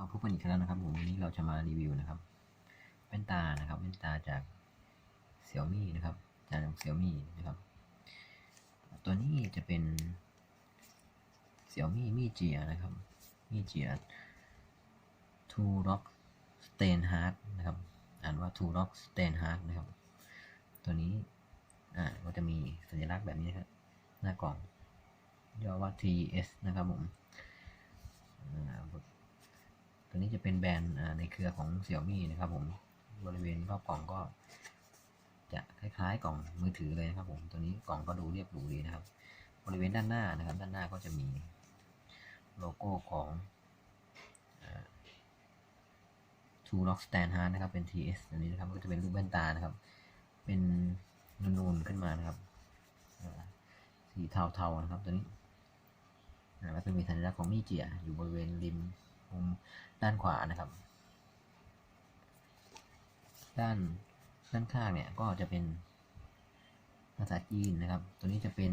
ก็พบกันอีกแล้วนะครับผมวันนี้เราจะมารีวิวนะครับแว่นตานะครับแว่นตาจากเซี่ยมี่นะครับจากเซี่ยมี่นะครับ ตัวนี้จะเป็นเซี่ยมี่มี่เจียนะครับมี่เจีย Two Rock Stain Hard นะครับอ่านว่า Two Rock Stain Hard นะครับ ตัวนี้อ่าก็จะมีสัญลักษณ์แบบนี้นะครับหน้ากล่องย่อว่า TS นะครับผมอ่า ตัวนี้จะเป็นแบรนด์ในเครือของ Xiaomi นะครับผมบริเวณรอบกล่องก็ จะคล้ายๆกล่องมือถือเลยนะครับผมตัวนี้กล่องก็ดูเรียบหรูดีนะครับ บริเวณด้านหน้านะครับ ด้านหน้าก็จะมีโลโก้ของ True Rock Stand Hard นะครับเป็น TS อันนี้นะครับก็จะเป็นรูปแว่นตานะครับ เป็นนูนๆขึ้นมานะครับสีเทาๆนะครับตัวนี้แล้วก็มีสัญลักษณ์ของมีเจียอยู่บริเวณริม มุมด้านขวานะครับ ด้านด้านข้างเนี่ยก็จะเป็นภาษาจีนนะครับ ตัวนี้จะเป็น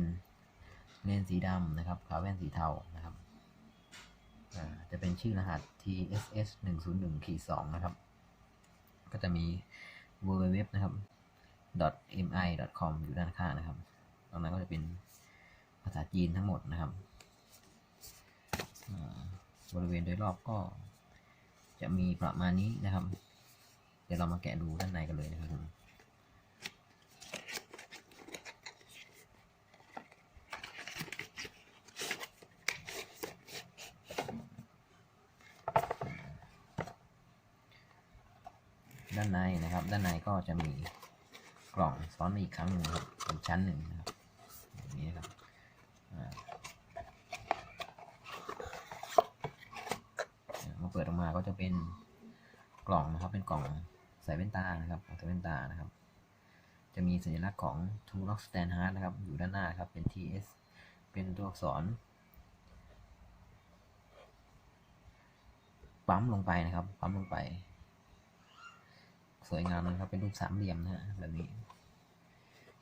เลนส์สีดำนะครับขาแว่นสีเทานะครับจะเป็นชื่อรหัส TSS 1 0 1ขีด2นะครับ ก็จะมี www นะครับ .mi .com อยู่ด้านข้างนะครับตรงนั้นก็จะเป็นภาษาจีนทั้งหมดนะครับ บริเวณโดยรอบก็ จะมีประมาณนี้นะครับ เดี๋ยวเรามาแกะดูด้านในกันเลยนะครับด้านในนะครับ ด้านในก็จะมีกล่องซ้อนมาอีกครั้งหนึ่งครับเป็นชั้นหนึ่งนะครับอย่างนี้นะครับอ่ามาเปิดออกมาก็จะเป็นกล่องนะครับ เป็นกล่องใส่แว่นตานะครับใส่แว่นตานะครับ จะมีสัญลักษณ์ของ Two Rock Stand Hard นะครับ อยู่ด้านหน้าครับ เป็น TS เป็นตัวอักษร ปั๊มลงไปนะครับ ปั๊มลงไป สวยงามนะครับ เป็นรูปสามเหลี่ยมนะฮะแบบนี้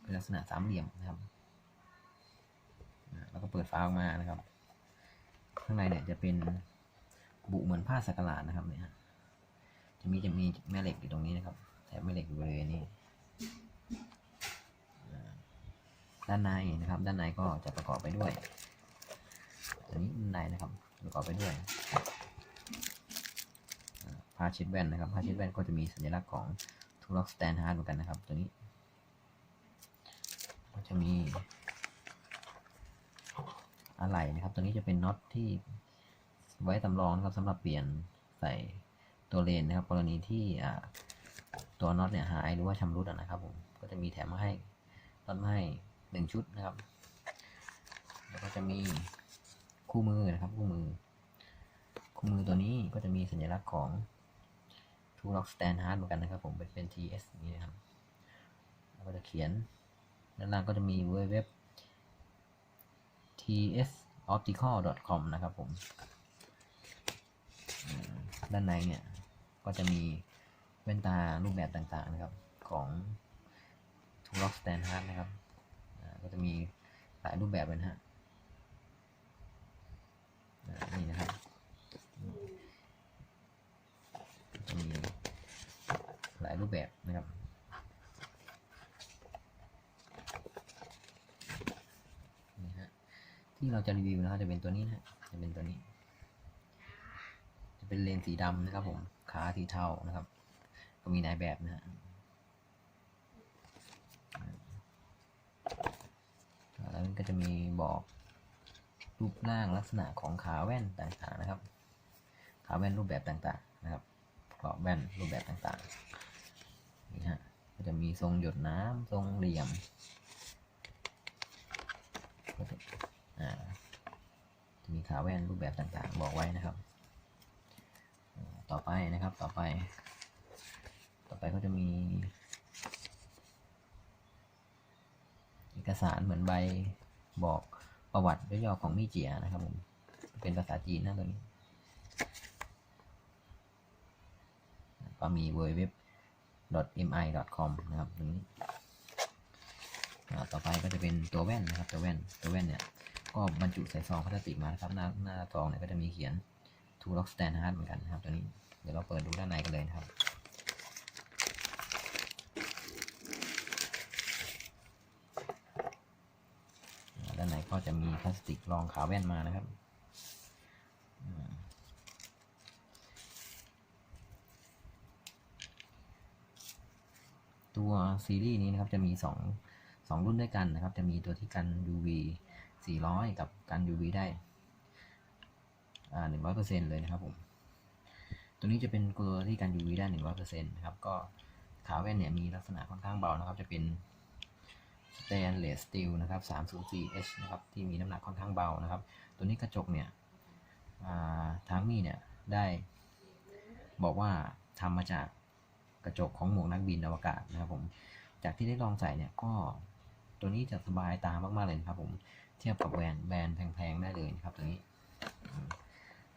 เป็นลักษณะสามเหลี่ยมนะครับ แล้วก็เปิดฝาออกมานะครับ ข้างในเนี่ยจะเป็น บุเหมือนผ้าสักหลาดนะครับเนี่ยจะมีจะมีแม่เหล็กอยู่ตรงนี้นะครับแถบแม่เหล็กอยู่บริเวณนี้อ่ด้านในนะครับ ด้านในก็จะประกอบไปด้วยตัวนี้ด้านในนะครับ ประกอบไปด้วยผ้าเช็ดแว่นนะครับผ้าเช็ดแว่นก็จะมีสัญลักษณ์ของทูล็อกสแตนฮาร์ดเหมือนกันนะครับ ตัวนี้ ก็จะมีอะไรนะครับ ตัวนี้จะเป็นน็อตที่ ไว้สำรองนะครับสำหรับเปลี่ยนใส่ตัวเลนนะครับกรณีที่ตัวน็อตเนี่ยหายหรือว่าชำรุดนะครับผมก็จะมีแถมมาให้น็อตมาให้หนึ่งชุดนะครับ แล้วก็จะมีคู่มือนะครับคู่มือ คู่มือตัวนี้ก็จะมีสัญลักษณ์ของ True Rock Stand Hard เหมือนกันนะครับผมเป็นเป็น TS นี้นะครับแล้วก็จะเขียนด้านล่างก็จะมีเว็บ tsoptical.com นะครับผม ด้านในเนี่ยก็จะมีแว่นตารูปแบบต่างๆนะครับของ t u r o c k Stand Hard นะครับก็จะมีหลายรูปแบบเลยนะฮะนี่นะครับจะมีหลายรูปแบบนะครับนี่ฮะที่เราจะรีวิวนะครับจะเป็นตัวนี้นะฮะจะเป็นตัวนี้ เป็นเลนส์สีดำนะครับผม ขาสีเทานะครับ ก็มีนายแบบนะฮะแล้วก็จะมีบอกรูปร่างลักษณะของขาแว่นต่างๆนะครับ ขาแว่นรูปแบบต่างๆนะครับกรอบแว่นรูปแบบต่างๆนี่ฮะก็จะมีทรงหยดน้ำทรงเหลี่ยมจะอ่าจะมีขาแว่นรูปแบบต่างๆ บอกไว้นะครับ ต่อไปนะครับ ต่อไป ต่อไปก็จะมี เอกสารเหมือนใบบอกประวัติย่อๆของมี่เจียนะครับผม เป็นภาษาจีนนะตัวนี้ ก็มี www.mi.com นะครับตรงนี้ต่อไปก็จะเป็นตัวแว่นนะครับ ตัวแว่น ตัวแว่นเนี่ย ก็บรรจุใส่ซองพลาสติกมานะครับ หน้าหน้าซองเนี่ยก็จะมีเขียน ทูล็อกสแตนฮาร์ดเหมือนกันนะครับตัวนี้ เดี๋ยวเราเปิดดูด้านในกันเลยนะครับด้านในก็จะมีพลาสติกรองขาแว่นมานะครับตัวซีรีส์นี้นะครับจะมีสองสองรุ่นด้วยกันนะครับ จะมีตัวที่กัน UV 400 กับกัน UV ได้ อ่า100%เปอร์เซ็นต์เลยนะครับผม ตัวนี้จะเป็นตัวที่กัน UV ได้100%นต์นะครับ ก็ขาแว่นเนี่ยมีลักษณะค่อนข้างเบานะครับ จะเป็นสเตนเลสสตีลนะครับ 304H นะครับ ที่มีน้ำหนักค่อนข้างเบานะครับ ตัวนี้กระจกเนี่ยทางมี่เนี่ยได้บอกว่าทำมาจากกระจกของหมวกนักบินอวกาศนะครับผม จากที่ได้ลองใส่เนี่ยก็ตัวนี้จะสบายตามากๆเลยนะครับผม เทียบกับแบรนด์แบรนด์แพงๆได้เลยนะครับตัวนี้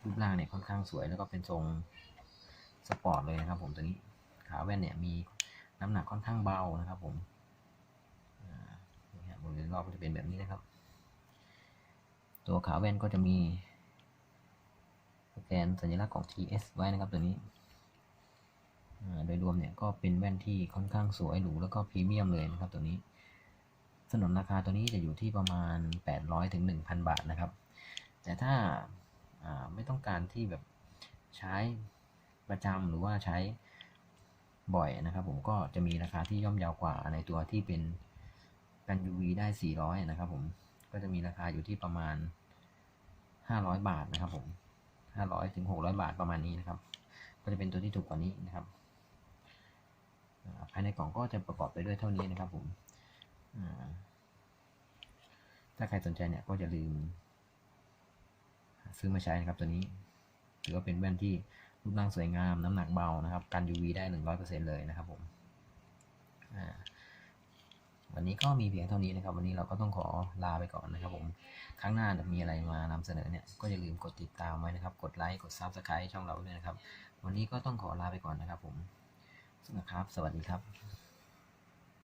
รูปร่างเนี่ยค่อนข้างสวยแล้วก็เป็นทรงสปอร์ตเลยนะครับผมตัวนี้ขาแว่นเนี่ยมีน้ำหนักค่อนข้างเบานะครับผมบริเวณรอบก็จะเป็นแบบนี้นะครับ ตัวขาแว่นก็จะมีสแกนสัญลักษณ์ของ TS ไว้นะครับตัวนี้โดยรวมเนี่ยก็เป็นแว่นที่ค่อนข้างสวยหรูแล้วก็พรีเมียมเลยนะครับตัวนี้สนนราคาตัวนี้จะอยู่ที่ประมาณ 800ถึง1,000 บาทนะครับ แต่ถ้า ไม่ต้องการที่แบบใช้ประจำหรือว่าใช้บ่อยนะครับ ผมก็จะมีราคาที่ย่อมเยาวกว่าในตัวที่เป็นกัน UV ได้ 400 นะครับ ผมก็จะมีราคาอยู่ที่ประมาณ 500 บาทนะครับ ผม 500ถึง600 บาทประมาณนี้นะครับ ก็จะเป็นตัวที่ถูกกว่านี้นะครับภายในกล่องก็จะประกอบไปด้วยเท่านี้นะครับ ผมถ้าใครสนใจเนี่ยก็จะลืม ซื้อมาใช้นะครับตัวนี้ ถือว่าเป็นแว่นที่รูปร่างสวยงาม น้ำหนักเบานะครับ กัน UV ได้ 100%เลยนะครับผมวันนี้ก็มีเพียงเท่านี้นะครับ วันนี้เราก็ต้องขอลาไปก่อนนะครับผม ครั้งหน้าจะมีอะไรมานำเสนอเนี่ย ก็อย่าลืมกดติดตามไว้นะครับ กดไลค์ กด Subscribe ช่องเราด้วยนะครับ วันนี้ก็ต้องขอลาไปก่อนนะครับผมสวัสดีครับ สวัสดีครับ